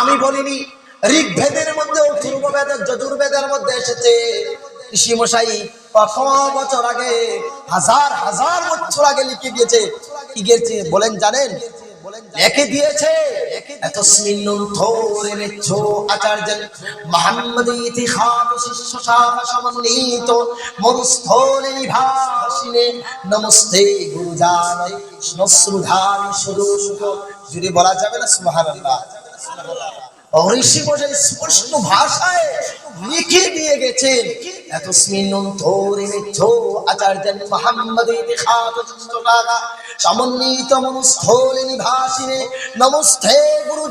আমি বলিনি ঋগ্ভেদের মধ্যে পূর্ববেদের যজুর্বেদের মধ্যে এসেছে। ঋষি মশাই কত বছর আগে, হাজার হাজার বছর আগে লিখে বলেন মোহাম্মদ ইতিহাস নমস্তে গুরুজান শ্রুধান শুধু যদি বলা যাবে না, সুবহানাল্লাহ। নমস্তে গুরু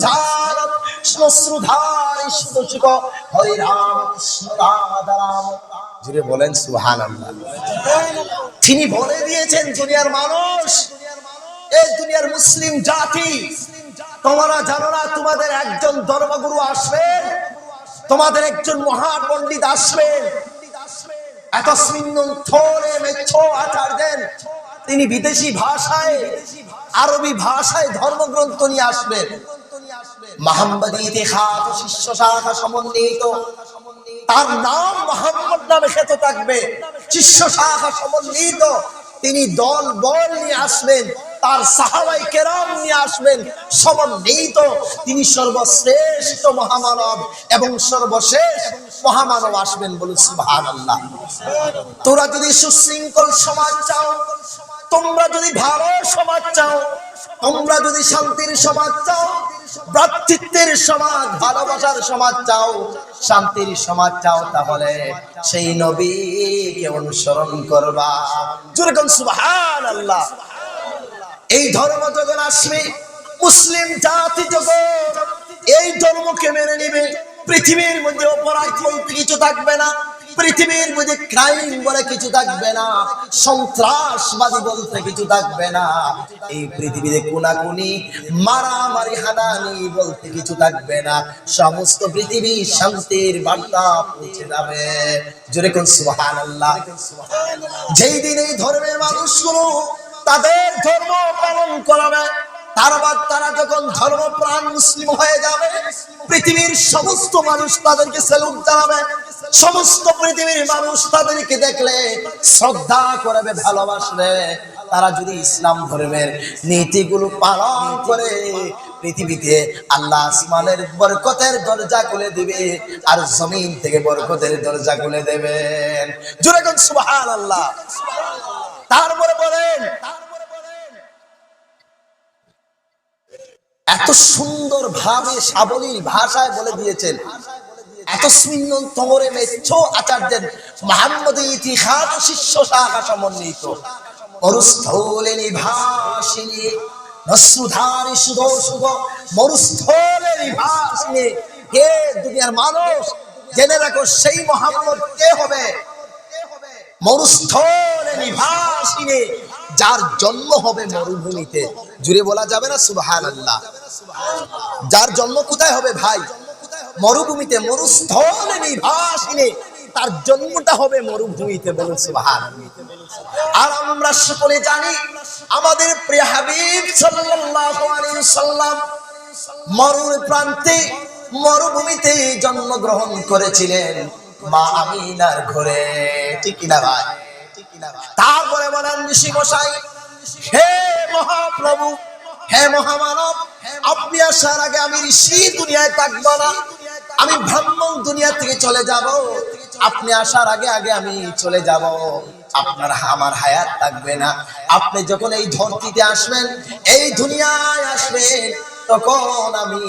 বলেন তিনি বলে দিয়েছেন দুনিয়ার মানুষ এই দুনিয়ার মুসলিম জাতি তোমরা জানো না তোমাদের একজন ধর্মগুরু আসবেন তোমাদের একজন মহান পণ্ডিত আসবেন তিনি বিদেশি ভাষায়, আরবি ভাষায় ধর্মগ্রন্থ নিয়ে আসবেন। মাহমদি ইতিহাস শিষ্য শাখা সমন্বিত। তার নাম মোহাম্মদ নামে খ্যাত থাকবে। শিষ্য শাখা সমন্বিত। তিনি দল বল নিয়ে আসবেন। তার সাহাবাই কেরাম নিয়ে আসবেন। সমন্বিত, তিনি সর্বশ্রেষ্ঠ মহামানব এবং সর্বশেষ মহামানব আসবেন বলুন, সুবহানাল্লাহ। তোরা যদি সুশৃঙ্খল সমাজ চাও, তোমরা যদি ভালো সমাজ চাও, তোমরা যদি শান্তির সমাজ চাও, ভ্রাতৃত্বের সমাজ, ভালোবাসার সমাজ চাও, শান্তির সমাজ চাও তাহলে সেই নবীকে অনুসরণ করবা। যেরকম সুবহান আল্লাহ এই ধর্ম যখন আসবে, মুসলিম জাতি যখন এই ধর্মকে মেনে নিবে, পৃথিবীর মধ্যে অপরাধ বলতে কিছু থাকবে না, পৃথিবীর মধ্যে ক্রাইম বলে কিছু থাকবে না, সন্ত্রাসবাদী বলতে কিছু থাকবে না, এই পৃথিবীতে কোনাকুনি, মারামারি হানানি বলতে কিছু থাকবে না, সমস্ত পৃথিবী শান্তির বার্তা পৌঁছে যাবে। জোরে কোন সুবহান আল্লাহ যেই দিন এই ধর্মের মানুষগুলো তাদের ধর্ম পালন করাবে। তারপর তারা যখন মুসলিম হয়ে যাবে, পৃথিবীর সমস্ত মানুষ তাদেরকে জানাবে। সমস্ত পৃথিবীর মানুষ তাদেরকে দেখলে শ্রদ্ধা করবে, ভালোবাসবে। তারা যদি ইসলাম ধর্মের নীতিগুলো পালন করে, পৃথিবীতে আল্লাহ আসমানের বরকতের দরজা খুলে দিবে আর জমিন থেকে বরকতের দরজা খুলে দেবেন। কোন, সুবহানাল্লাহ। তারপরে বলেন, এত সুন্দর ভাবে সাবলীল ভাষায় বলে দিয়েছেন। এত স্মিন্ন তমরে মেচ্ছ আচার্যের মোহাম্মদ ইতিহাস শিষ্য শাখা সমন্বিত। মরুস্থলে নিভাসিনী নসুধারি সুধ শুভ মরুস্থলে নিভাসিনী। কে দুনিয়ার মানুষ, জেনে রাখো সেই মোহাম্মদ কে হবে? মরুস্থলে নিভাসিনী যার জন্ম হবে মরুভূমিতে। জুড়ে বলা যাবে না সুবহান আল্লাহ যার জন্ম কোথায় হবে ভাই? মরুভূমিতে, মরুস্থলে নিভাসিনী তার জন্মটা হবে মরুভূমিতে বলুন সুবহান আর আমরা সকলে জানি, আমাদের প্রিয় হাবিব সাল্লাল্লাহু আলাইহি সাল্লাম মরুর প্রান্তে মরুভূমিতে জন্মগ্রহণ করেছিলেন। মা আমিনার ঘরে। ঠিক কিনা ভাই? তারপরে বলেন ঋষি মশাই, হে মহাপ্রভু, হে মহামানব, আপনি আসার আগে আমি ঋষি দুনিয়ায় থাকব না। আমি ব্রাহ্মণ দুনিয়া থেকে চলে যাব। আপনি আসার আগে আগে আমি চলে যাব। আপনার আমার হায়াত থাকবে না। আপনি যখন এই ধরতিতে আসবেন, এই দুনিয়ায় আসবেন তখন আমি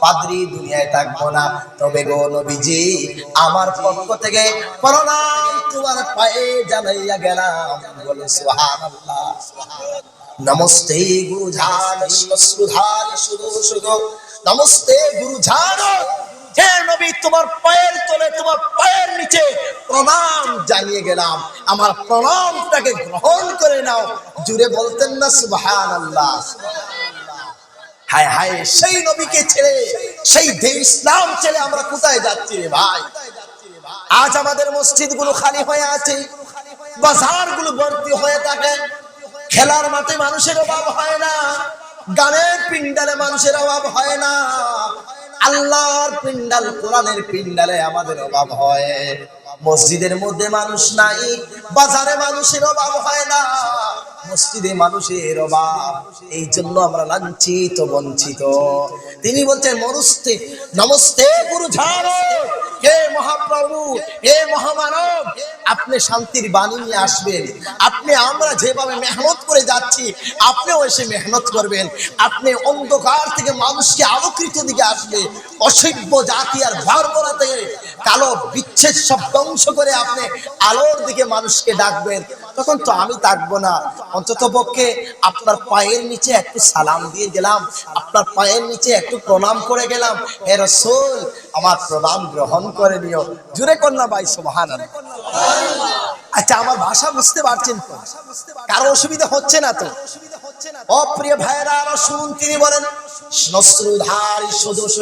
পাদ্রি দুনিয়ায় থাকব না। তবে গো নবীজি, আমার পক্ষ থেকে প্রণাম তোমার পায়ে জানাইয়া গেলাম। বলে সুবহানাল্লাহ। নমস্তে গুরু ঝান শুধু শুধু নমস্তে গুরু ঝান হে নবী, তোমার পায়ের তলে, তোমার পায়ের নিচে প্রণাম জানিয়ে গেলাম। আমার প্রণামটাকে গ্রহণ করে নাও। জুড়ে বলতেন না সুবহানাল্লাহ। হায় হায়, সেই নবীকে ছেড়ে, সেই ইসলাম ছেড়ে আমরা কোথায় যাচ্ছি রে ভাই? আজ আমাদের মসজিদগুলো খালি হয়ে আছে বাজারগুলো ভর্তি হয়ে থাকে, খেলার মাঠে মানুষের অভাব হয় না, গানের পিন্ডালে মানুষের অভাব হয় না, আল্লাহর পিন্ডাল কোরআনের পিন্ডালে আমাদের অভাব হয়। মসজিদের মধ্যে মানুষ নাই, বাজারে মানুষের অভাব হয় না মসজিদে মানুষের অভাব, এই জন্য আমরা লাঞ্ছিত, বঞ্চিত। তিনি বলছেন মনুস্তে নমস্তে গুরু হে মহাপ্রভু, হে মহামানব, আপনি শান্তির বাণী নিয়ে আসবেন। আপনি আমরা যেভাবে মেহনত করে যাচ্ছি, আপনিও এসে মেহনত করবেন। আপনি অন্ধকার থেকে মানুষকে আলোকৃত দিকে আসবে। অসভ্য জাতি আর ভারবরা কালো বিচ্ছেদ সব ধ্বংস করে আপনি আলোর দিকে মানুষকে ডাকবেন। তখন তো আমি থাকব না। অন্তত পক্ষে আপনার পায়ের নিচে একটু সালাম দিয়ে গেলাম, আপনার পায়ের নিচে একটু প্রণাম করে গেলাম। হে রসুল, আমার প্রণাম গ্রহণ করে নিও। জুড়ে কন্যা ভাই সোহান আচ্ছা আমার ভাষা বুঝতে পারছেন তো? কারও অসুবিধা হচ্ছে না তো? অপ্রিয় ভাইরা আরও শুনুন তিনি বলেন শ্মশ্রুধারী সদস্য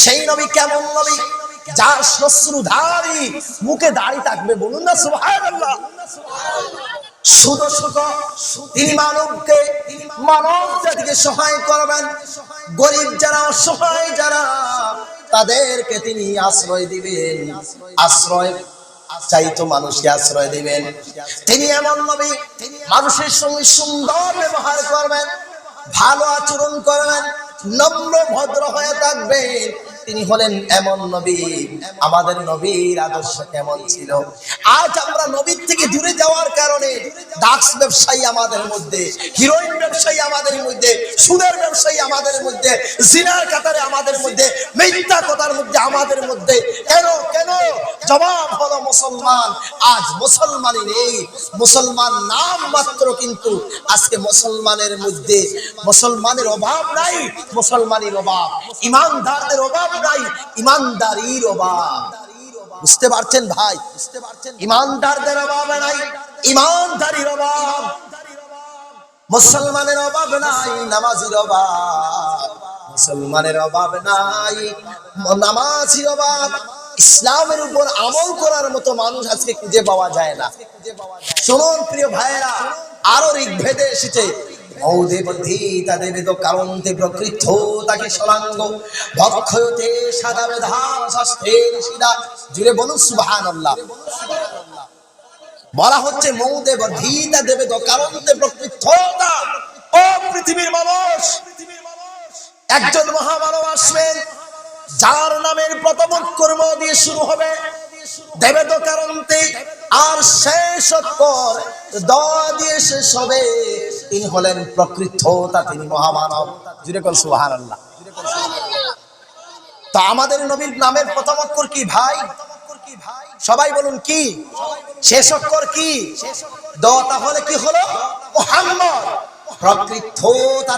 সেই নবী কেমন নবী? যার শ্মশ্রুধারী মুখে দাড়ি থাকবে বলুন না, সুবহানাল্লাহ। গরিব যারা তাদেরকে তিনি আশ্রয় দিবেন। আশ্রয় মানুষকে আশ্রয় দিবেন। তিনি এমন নবী, মানুষের সঙ্গে সুন্দর ব্যবহার করবেন, ভালো আচরণ করবেন, নম্র ভদ্র হয়ে থাকবেন। তিনি হলেন এমন নবী। আমাদের নবীর আদর্শ কেমন ছিল? আজ আমরা নবীর থেকে দূরে যাওয়ার কারণে ডাক্স ব্যবসায়ী আমাদের মধ্যে, হিরোইন ব্যবসায়ী আমাদের মধ্যে, সুদের ব্যবসায়ী আমাদের মধ্যে, জিনার কাতারে আমাদের মধ্যে, মিথ্যা কথার মধ্যে আমাদের মধ্যে। কেন কেন? জবাব হলো মুসলমান। আজ মুসলমানই নেই। মুসলমান নাম মাত্র কিন্তু আজকে মুসলমানের মধ্যে। মুসলমানের অভাব নাই, মুসলমানের অভাব। ইমানদারদের অভাব নাই, ইমানদারির অভাব। বুঝতে পারছেন ভাই? বুঝতে পারছেন ইমানদারদের অভাব নাই, ইমানদারির অভাব। মুসলমানের অভাব নাই, নামাজির অভাব। মুসলমানের অভাব নাই, নামাজির অভাব। ইসলামের উপর আমল করার মতো মানুষ আজকে খুঁজে পাওয়া যায় না। শুনুন প্রিয় ভাইয়েরা, আরও ঋগ্ভেদে এসেছে তো তাকে ভক্ষয়তে সাদা বলা হচ্ছে মৌদে বর্ধিতা দেবে তো কারণতে ও পৃথিবীর মানুষ। একজন মহামানব আসবেন, যার নামের প্রথম কর্ম দিয়ে শুরু হবে। দেবে তো কারণতে আর শেষ অক্ষর দ দিয়ে শেষ হবে। তিনি হলেন প্রকৃততা তিনি মহামানব। কল সুহান আল্লাহ তো আমাদের নবীর নামের প্রথম অক্ষর কি ভাই? সবাই বলুন কি? শেষ অক্ষর কি? দ কি হলো? মোহাম্মদ।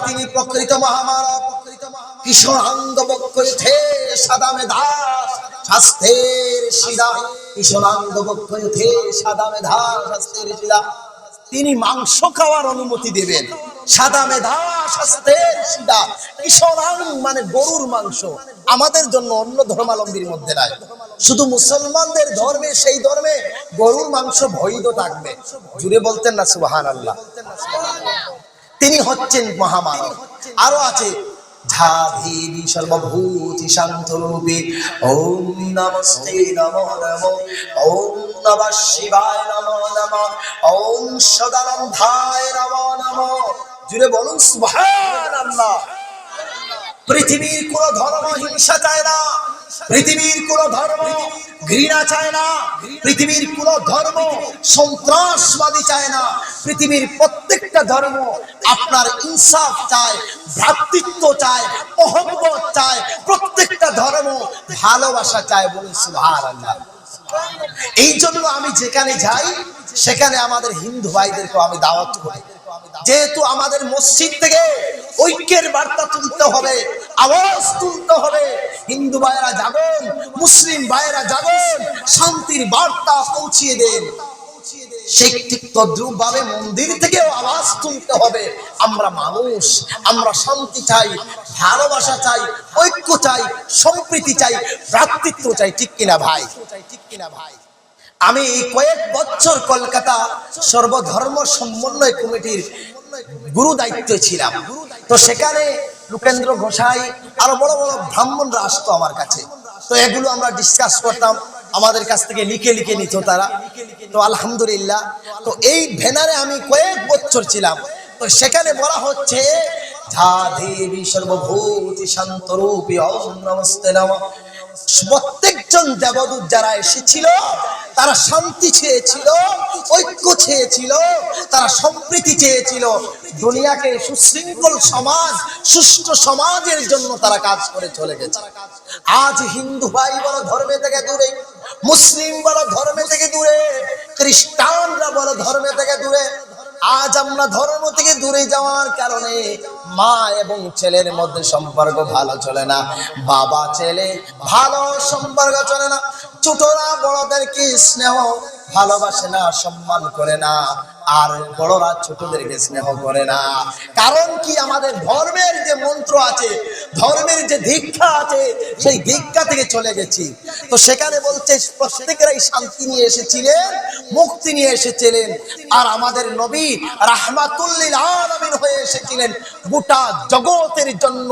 তিনি প্রকৃত মহামানব। কিশোরাঙ্গ বক্ষে সাদা মেধা। স্বাস্থ্যের শিরা। কিশোরাঙ্গ বক্ষে সাদা মেধা, স্বাস্থ্যের শিরা। তিনি মাংস খাওয়ার অনুমতি দেবেন। সাদা মেধা স্বাস্থ্যের সিদা কিশোরাং মানে গরুর মাংস আমাদের জন্য অন্য ধর্মালম্বীর মধ্যে নাই। শুধু মুসলমানদের ধর্মে, সেই ধর্মে গরুর মাংস বৈধ থাকবে। জুড়ে বলতেন না সুবাহান আল্লাহ তিনি হচ্ছেন মহামানব। আরও আছে ঝাধীরি সর্বভূতি শান্তরূপে। ওম নমস্তে নমো নমো, ওম নম শিবায় নমো নমো, ওম সদানন্দায় নমো নমো। জুড়ে বলুন, সুবহানাল্লাহ। পৃথিবীর কোন ধর্ম হিংসা চায় না। পৃথিবীর কোন ধর্ম ঘৃণা চায় না, পৃথিবীর কোন ধর্ম সন্ত্রাসবাদী চায় না, পৃথিবীর প্রত্যেকটা ধর্ম আপনার ইনসাফ চায়, ভ্রাতৃত্ব চায়, মহব্বত চায়, প্রত্যেকটা ধর্ম ভালোবাসা চায় বলুন সুবহানাল্লাহ। এই জন্য আমি যেখানে যাই, সেখানে আমাদের হিন্দু ভাইদেরকে আমি দাওয়াত করি। যেহেতু আমাদের মসজিদ থেকে ঐক্যের বার্তা তুলতে হবে, আওয়াজ তুলতে হবে, হিন্দু ভাইয়েরা যাবেন মুসলিম ভাইয়েরা যাবেন শান্তির বার্তা পৌঁছিয়ে দেন। সেই ঠিক তদ্রুপ মন্দির থেকেও আওয়াজ তুলতে হবে। আমরা মানুষ, আমরা শান্তি চাই, ভালোবাসা চাই, ঐক্য চাই, সম্প্রীতি চাই, ভ্রাতৃত্ব চাই ঠিক কিনা ভাই ঠিক কিনা ভাই? আমি এই কয়েক বছর কলকাতা সর্বধর্ম সমন্বয় কমিটির গুরু দায়িত্ব ছিলাম। তো সেখানে লোকেন্দ্র গোসাই আরও বড় বড় ব্রাহ্মণরা আসতো আমার কাছে। তো এগুলো আমরা ডিসকাস করতাম, আমাদের কাছ থেকে লিখে লিখে নিত তারা। তো আলহামদুলিল্লাহ, তো এই ভেনারে আমি কয়েক বছর ছিলাম। তো সেখানে বলা হচ্ছে যা দেবী সর্বভূতি শান্তরূপী ওম নমস্তে নমঃ। প্রত্যেকজন দেবদূত যারা এসেছিল, তারা শান্তি চেয়েছিল, ঐক্য চেয়েছিল, তারা সম্প্রীতি চেয়েছিল। দুনিয়াকে সুশৃঙ্খল সমাজ, সুষ্ঠু সমাজের জন্য তারা কাজ করে চলে গেছে। আজ হিন্দু ভাই বলো ধর্মে থেকে দূরে, মুসলিম বলো ধর্মে থেকে দূরে, খ্রিস্টানরা বলো ধর্মে থেকে দূরে আজ আমরা ধর্ম থেকে দূরে যাওয়ার কারণে মা এবং ছেলের মধ্যে সম্পর্ক ভালো চলে না। বাবা, ছেলে, ভালো সম্পর্ক চলে না। ছোটরা বড়দেরকে স্নেহ ভালোবাসে না, সম্মান করে না, আর বড়রা ছোটদেরকে স্নেহ করে না। কারণ কি আমাদের ধর্মের যে মন্ত্র আছে, ধর্মের যে দীক্ষা আছে, সেই দীক্ষা থেকে চলে গেছি। তো সেখানে বলছে, প্রত্যেকেরাই শান্তি নিয়ে এসেছিলেন, মুক্তি নিয়ে এসেছিলেন, আর আমাদের নবী রাহমাতুল্লিল আলামিন হয়ে এসেছিলেন গোটা জগতের জন্য।